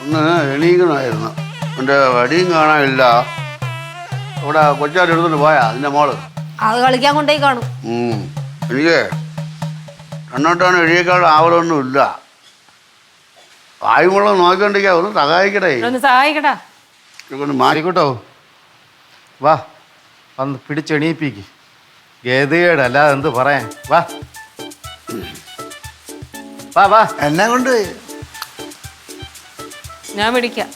ഒന്ന് എണീക്കണമായിരുന്നു. എന്റെ വടിയും കാണാനില്ല. ഇവിടെ കൊച്ചാട് എടുത്തോണ്ട് പോയാ അതിന്റെ മോൾ. അത് കളിക്കാൻ കൊണ്ടേ കാണും. ഉം. എനിക്ക് രണ്ടോട്ടാണ് എഴുതിയേക്കാൾ ആവലൊന്നും ഇല്ല വായുമുള്ള നോക്കിക്കൊണ്ടിരിക്കുക ഒന്ന് സഹായിക്കട്ടെ ഒന്ന് സഹായിക്കട്ടാ ഇതൊന്ന് മാറി വാ. വന്ന് പിടിച്ചെണീപ്പിക്ക് ഗതികേട് അല്ലാതെ എന്ത് പറയാൻ? വാ. വാ വാ. എന്നെ കൊണ്ട് ഞാൻ പിടിക്കാം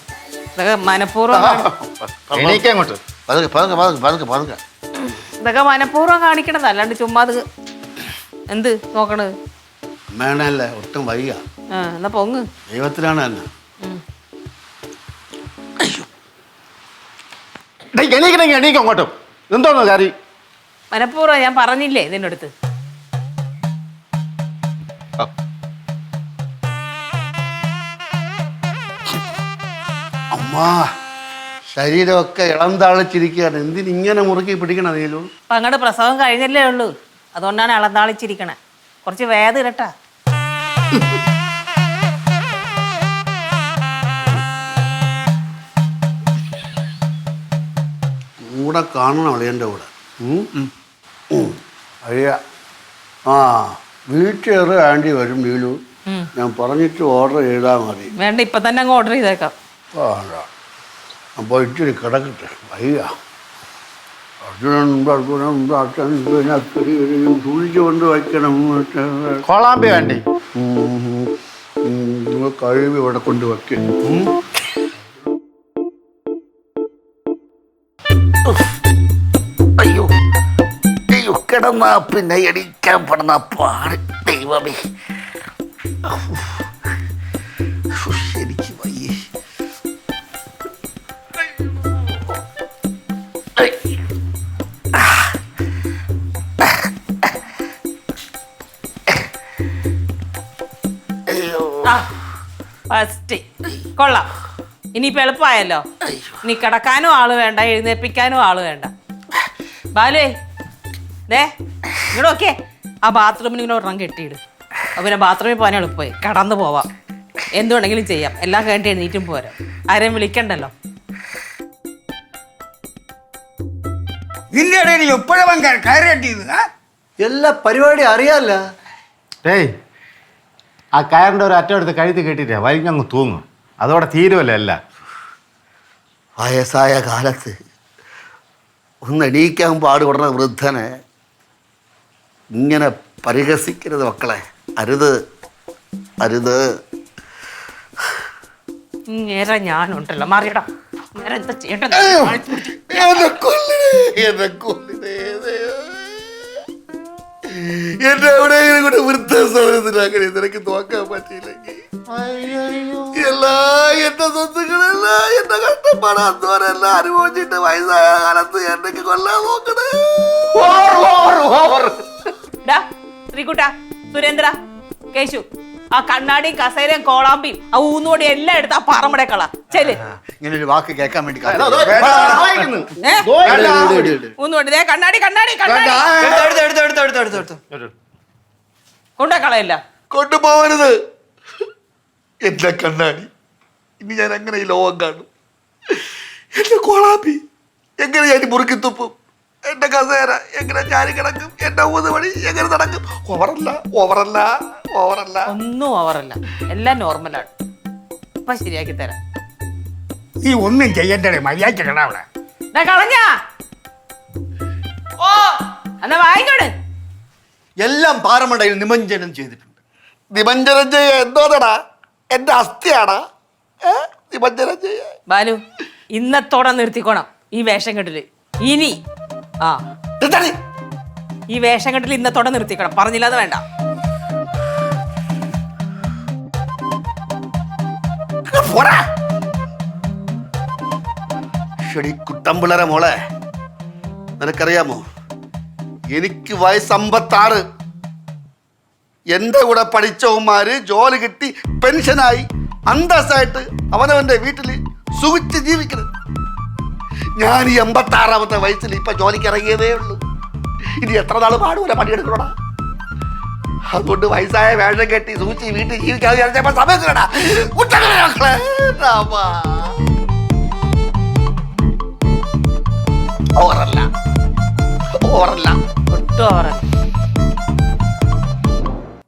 ഇതൊക്കെ മനഃപൂർവം കാണി- എണീക്കാൻ അങ്ങോട്ട്. പതുക്കെ പതുക്കെ പതുക്കെ പതുക്കെ പതുക്കെ. ഇതൊക്കെ മനഃപൂർവം കാണിക്കണത്. അല്ലാണ്ട് ചുമ്മാ അത് എന്ത് നോക്കണത് അമ്മയാണല്ലേ ഒട്ടും വയ്യ. ആ എന്നാ പൊങ്ങ്. ദൈവത്തിലാണ് തന്നെ. ഉം. ഡേയ്, എണീക്കണമെങ്കിൽ എണീക്കും അങ്ങോട്ടും. എന്തോന്ന് കറി മനഃപൂർവം ഞാൻ പറഞ്ഞില്ലേ ഇതിന്റെ അമ്മ ശരീരമൊക്കെ ഇളം താളിച്ചിരിക്കുകയാണ്. എന്തിനിങ്ങനെ മുറുക്കി പിടിക്കണം നീലു? അങ്ങടെ അങ്ങോട്ട് പ്രസവം കഴിഞ്ഞല്ലേ ഉള്ളൂ. അതുകൊണ്ടാണ് ഇളം താളിച്ചിരിക്കണേ. കുറച്ച് വേദ ഇരട്ടാ. കൂടെ കാണണം അളിയന്റെ കൂടെ. അഴിയ ആ വീട്ടിൽ ആന്റി വരും നീലു. ഞാൻ പറഞ്ഞിട്ട് ഓർഡർ ചെയ്താൽ മതി. വേണ്ട ഇപ്പം തന്നെ അങ്ങ് ഓർഡർ ചെയ്തേക്കാം. വേണ്ട അപ്പോൾ ഇച്ചിരി കിടക്കട്ടെ. വയ്യ. അർജുനൻ അർജുനൻ അച്ഛൻ സൂക്ഷിച്ചു കൊണ്ട് വയ്ക്കണം. കോളാമ്പി വേണ്ടി? നിങ്ങൾ കഴിവ് ഇവിടെ കൊണ്ട് വയ്ക്കും. അയ്യോ. അയ്യോ കിടന്നാ പിന്നെ എണീക്കാൻ പെടുന്ന പാട്. ദൈവമേ. ഫസ്റ്റ്. കൊള്ളാം. ഇനിയിപ്പോൾ എളുപ്പമായല്ലോ. ഇനി കിടക്കാനും ആൾ വേണ്ട എഴുന്നേൽപ്പിക്കാനും ആൾ വേണ്ട. ബാലുവേ ദേ ഇങ്ങോട്ട് ഓക്കെ ആ ബാത്റൂമിന് ഇങ്ങനെ ഒരെണ്ണം കെട്ടിയിട്. അപ്പോൾ പിന്നെ ബാത്റൂമിൽ പോകാൻ എളുപ്പമായി. കടന്നു പോവാം. എന്തുണ്ടെങ്കിലും ചെയ്യാം. എല്ലാം കഴിഞ്ഞിട്ട് എഴുന്നേറ്റും പോരാ. ആരെയും വിളിക്കണ്ടല്ലോ. നിന്റെ ഇടയിൽ എപ്പോഴും കയറി കെട്ടിയത്? ആ? എല്ലാ പരിപാടി അറിയാല്ല. ഡേയ് ആ കയറിന്റെ ഒരു അറ്റം എടുത്ത് കഴുത്തി കെട്ടിട്ടേ വലിഞ്ഞങ്ങ് തൂങ്ങും. അതോടെ തീരുമല്ലേ അല്ല വയസ്സായ കാലത്ത് ഒന്ന് എണീക്കാൻ പാടുപെടുന്ന വൃദ്ധനെ ഇങ്ങനെ പരിഹസിക്കരുത് മക്കളെ. അരുത് അരുത്. നേരെ ഞാനുണ്ടല്ലോ. മാറിയടാ. നേരെ എന്താ ചെയ്യേണ്ടത് എന്നെ കൊല്ലണേ എന്നെ കൊല്ലണേ എന്നെ എവിടെയെങ്കിലും കൂടെ വൃദ്ധസദനത്തിലാക്കണേ നിനക്ക് നോക്കാൻ പറ്റിയില്ലെങ്കിൽ. എല്ലാ എന്റെ സ്വത്തുക്കളെല്ലാം എന്റെ കഷ്ടപ്പാട് അധ്വാനെല്ലാം അനുഭവിച്ചിട്ട് വയസ്സായ കാലത്ത് എന്നെ കൊല്ലാൻ നോക്കണേ. ശ്രീകുട്ട സുരേന്ദ്ര കേശു. ആ കണ്ണാടിയും കസേരയും കോളാമ്പിയും ആ ഊന്നോടി എല്ലാം എടുത്ത് ആ പറമ്പടെ കള. ചെൽ. ഇങ്ങനെ ഒരു വാക്ക് കേൾക്കാൻ വേണ്ടി ഏ? ഊന്നോടി ദേ കണ്ണാടി കണ്ണാടി കണ്ണാടി. കൊണ്ടേ കളയല്ല. കൊണ്ടുപോകരുത്. എന്റെ കണ്ണാടി. ഇനി ഞാൻ അങ്ങനെ ഈ ലോകം കാണും? എന്റെ കോളാമ്പി. എങ്ങനെ ഞാൻ മുറുക്കി തുപ്പും? എന്റെ കസേര എങ്ങനെ ഞാൻ കിടക്കും? എന്റെ ഊതുപടി എങ്ങനെ നടക്കും? ഓവറല്ല ഓവറല്ല. ഓവറല്ല. ഒന്നും ഓവറല്ല. എല്ലാം നോർമലാണ് ഇപ്പൊ ശരിയാക്കി തരാം. നീ ഒന്നും ചെയ്യണ്ടേ മര്യാദ ദാ കളഞ്ഞാ. ഓ എന്നാ വാങ്ങിക്കോട് എല്ലാം പാറമടയിൽ നിമഞ്ജനം ചെയ്തിട്ടുണ്ട്. നിമഞ്ജനം ചെയ്യ എന്തോന്നടാ എന്റെ അസ്ഥിയാടാ. ഏ? നിമഞ്ജനം ചെയ്യ. ബാലു ഇന്നത്തോടെ നിർത്തിക്കോണം ഈ വേഷം കെട്ടിൽ. ഇനി ആ? ഈ വേഷം കെട്ടിൽ ഇന്നത്തോടെ നിർത്തിക്കണം. പറഞ്ഞില്ലാതെ വേണ്ട. പോടാ. ഷെടി കുട്ടമ്പിളര മോളെ നിനക്കറിയാമോ? എനിക്ക് വയസ്സ് അമ്പത്താറ് എന്റെ കൂടെ പഠിച്ചവന്മാര് ജോലി കിട്ടി പെൻഷനായി അന്തസ്സായിട്ട് അവനവന്റെ വീട്ടിൽ സുഖിച്ച് ജീവിക്കണം ഞാൻ ഈ എൺപത്താറാമത്തെ വയസ്സിൽ ഇപ്പൊ ജോലിക്ക് ഇറങ്ങിയതേ ഉള്ളൂ. ഇനി എത്ര നാൾ പാടൂല പണിയെടുക്കണോടാ? അതുകൊണ്ട് വയസ്സായ വേഷം കെട്ടി സൂചി വീട്ടിൽ ജീവിക്കാതെ വിചാരിച്ചപ്പോ സമയത്തിലടാ കുട്ടകളെ മക്കളെ രാമാ. ഓവറല്ല ഓവറല്ല ഒട്ടും ഓവറല്ല